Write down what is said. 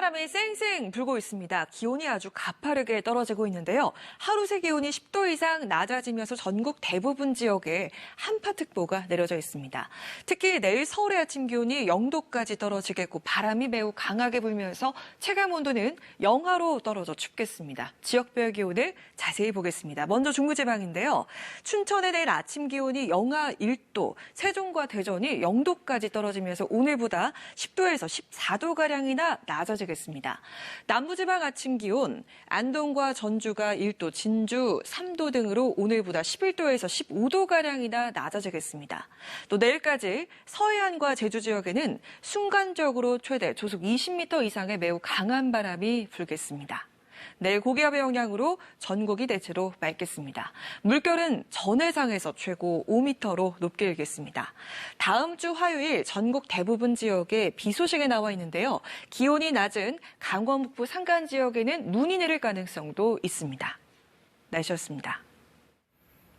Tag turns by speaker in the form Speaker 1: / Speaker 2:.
Speaker 1: 찬바람이 쌩쌩 불고 있습니다. 기온이 아주 가파르게 떨어지고 있는데요. 하루 새 기온이 10도 이상 낮아지면서 전국 대부분 지역에 한파특보가 내려져 있습니다. 특히 내일 서울의 아침 기온이 0도까지 떨어지겠고 바람이 매우 강하게 불면서 체감 온도는 영하로 떨어져 춥겠습니다. 지역별 기온을 자세히 보겠습니다. 먼저 중부지방인데요. 춘천의 내일 아침 기온이 영하 1도, 세종과 대전이 0도까지 떨어지면서 오늘보다 10도에서 14도가량이나 낮아지겠습니다. 남부지방 아침 기온, 안동과 전주가 1도, 진주 3도 등으로 오늘보다 11도에서 15도가량이나 낮아지겠습니다. 또 내일까지 서해안과 제주 지역에는 순간적으로 최대 조속 20m 이상의 매우 강한 바람이 불겠습니다. 내일 고기압의 영향으로 전국이 대체로 맑겠습니다. 물결은 전해상에서 최고 5m로 높게 일겠습니다. 다음 주 화요일 전국 대부분 지역에 비 소식이 나와 있는데요. 기온이 낮은 강원 북부 산간 지역에는 눈이 내릴 가능성도 있습니다. 날씨였습니다.